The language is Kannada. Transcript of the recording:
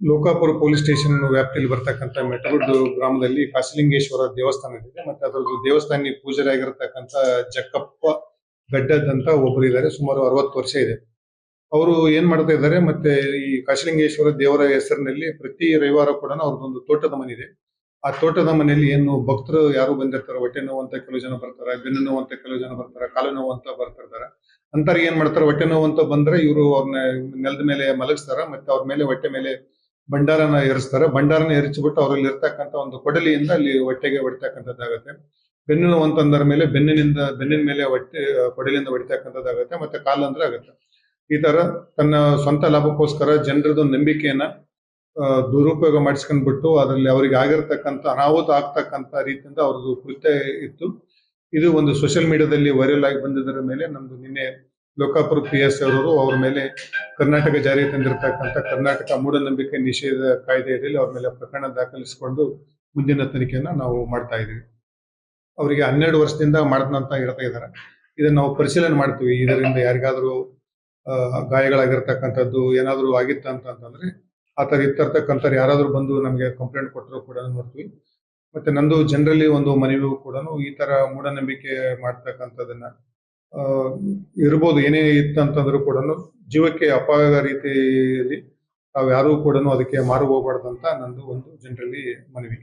ಲೋಕಾಪುರ ಪೊಲೀಸ್ ಸ್ಟೇಷನ್ ವ್ಯಾಪ್ತಿಯಲ್ಲಿ ಬರ್ತಕ್ಕಂಥ ಮೆಟಗುಡ್ಡು ಗ್ರಾಮದಲ್ಲಿ ಕಾಶಲಿಂಗೇಶ್ವರ ದೇವಸ್ಥಾನ ಇದೆ. ಮತ್ತೆ ಅದರದ್ದು ದೇವಸ್ಥಾನಿ ಪೂಜಾರಿ ಆಗಿರತಕ್ಕಂಥ ಜಕ್ಕಪ್ಪ ಗಡ್ಡದ್ ಅಂತ ಒಬ್ರು ಇದ್ದಾರೆ ಸುಮಾರು ಅರವತ್ತು ವರ್ಷ ಇದೆ. ಅವರು ಏನ್ ಮಾಡ್ತಾ ಇದ್ದಾರೆ, ಮತ್ತೆ ಈ ಕಾಶಲಿಂಗೇಶ್ವರ ದೇವರ ಹೆಸರಿನಲ್ಲಿ ಪ್ರತಿ ರವಿವಾರ ಕೂಡ ಅವ್ರದ್ದೊಂದು ತೋಟದ ಮನೆ ಇದೆ. ಆ ತೋಟದ ಮನೆಯಲ್ಲಿ ಏನು ಭಕ್ತರು ಯಾರು ಬಂದಿರ್ತಾರೆ, ಹೊಟ್ಟೆ ನೋವು ಅಂತ ಕೆಲವು ಜನ ಬರ್ತಾರೆ, ಬೆನ್ನು ನೋವು ಅಂತ ಕೆಲವು ಜನ ಬರ್ತಾರೆ, ಕಾಲು ನೋವು ಅಂತ ಬರ್ತಿರ್ತಾರೆ. ಅಂತಾರೆ ಏನ್ ಮಾಡ್ತಾರೆ, ಹೊಟ್ಟೆ ನೋವು ಅಂತ ಬಂದ್ರೆ ಇವರು ಅವ್ರನ್ನ ನೆಲದ ಮೇಲೆ ಮಲಗಿಸ್ತಾರ, ಮತ್ತೆ ಅವ್ರ ಮೇಲೆ, ಹೊಟ್ಟೆ ಮೇಲೆ ಭಂಡಾರನ ಏರಿಸ್ತಾರೆ. ಭಂಡಾರನ ಎರಚಿಬಿಟ್ಟು ಅವರಲ್ಲಿ ಇರ್ತಕ್ಕಂಥ ಒಂದು ಕೊಡಲಿಯಿಂದ ಅಲ್ಲಿ ಹೊಟ್ಟೆಗೆ ಹೊಡಿತಕ್ಕಂಥದ್ದಾಗತ್ತೆ. ಬೆನ್ನು ಅಂತಂದ್ರ ಮೇಲೆ, ಬೆನ್ನಿನಿಂದ, ಬೆನ್ನಿನ ಮೇಲೆ ಹೊಟ್ಟೆ ಕೊಡಲಿಯಿಂದ ಹೊಡಿತಕ್ಕಂಥದ್ದಾಗತ್ತೆ ಮತ್ತೆ ಕಾಲು ಅಂದ್ರೆ ಆಗುತ್ತೆ. ಈ ತರ ತನ್ನ ಸ್ವಂತ ಲಾಭಕ್ಕೋಸ್ಕರ ಜನರದ್ದು ನಂಬಿಕೆಯನ್ನ ದುರುಪಯೋಗ ಮಾಡಿಸ್ಕೊಂಡ್ಬಿಟ್ಟು ಅದರಲ್ಲಿ ಅವರಿಗೆ ಆಗಿರ್ತಕ್ಕಂಥ ಅನಾಹುತ ಆಗ್ತಕ್ಕಂಥ ರೀತಿಯಿಂದ ಅವ್ರದ್ದು ಕೃತ್ಯ ಇತ್ತು. ಇದು ಒಂದು ಸೋಷಿಯಲ್ ಮೀಡಿಯಾದಲ್ಲಿ ವೈರಲ್ ಆಗಿ ಬಂದಿದ್ದರ ಮೇಲೆ ನಮ್ದು ನಿನ್ನೆ ಲೋಕಾಪುರ ಪಿ ಎಸ್ ಅವರು ಅವ್ರ ಮೇಲೆ ಕರ್ನಾಟಕ ಜಾರಿಗೆ ತಂದಿರತಕ್ಕಂಥ ಕರ್ನಾಟಕ ಮೂಢನಂಬಿಕೆ ನಿಷೇಧ ಕಾಯ್ದೆಯಲ್ಲಿ ಅವ್ರ ಮೇಲೆ ಪ್ರಕರಣ ದಾಖಲಿಸಿಕೊಂಡು ಮುಂದಿನ ತನಿಖೆಯನ್ನು ನಾವು ಮಾಡ್ತಾ ಇದ್ದೀವಿ. ಅವರಿಗೆ ಹನ್ನೆರಡು ವರ್ಷದಿಂದ ಮಾಡ್ದಂತ ಹೇಳ್ತಾ ಇದ್ದಾರೆ. ಇದನ್ನ ನಾವು ಪರಿಶೀಲನೆ ಮಾಡ್ತೀವಿ. ಇದರಿಂದ ಯಾರಿಗಾದರೂ ಗಾಯಗಳಾಗಿರ್ತಕ್ಕಂಥದ್ದು ಏನಾದರೂ ಆಗಿತ್ತ ಅಂತ ಅಂತಂದ್ರೆ, ಆ ಥರ ಇತ್ತಿರ್ತಕ್ಕಂಥವ್ರು ಯಾರಾದರೂ ಬಂದು ನಮಗೆ ಕಂಪ್ಲೇಂಟ್ ಕೊಟ್ಟರು ಕೂಡ ನೋಡ್ತೀವಿ. ಮತ್ತೆ ನಂದು ಜನರಲಿ ಒಂದು ಮನವಿಯೂ ಕೂಡ ಈ ತರ ಮೂಢನಂಬಿಕೆ ಮಾಡ್ತಕ್ಕಂಥದ್ದನ್ನ ಇರ್ಬೋದು ಏನೇ ಇತ್ತಂತಂದ್ರೂ ಕೂಡ ಜೀವಕ್ಕೆ ಅಪಾಯದ ರೀತಿಯಲ್ಲಿ ನಾವು ಯಾರೂ ಕೂಡ ಅದಕ್ಕೆ ಮಾರು ಹೋಗ್ಬಾರ್ದಂತ ನಂದು ಒಂದು ಜನರಲಿ ಮನವಿ.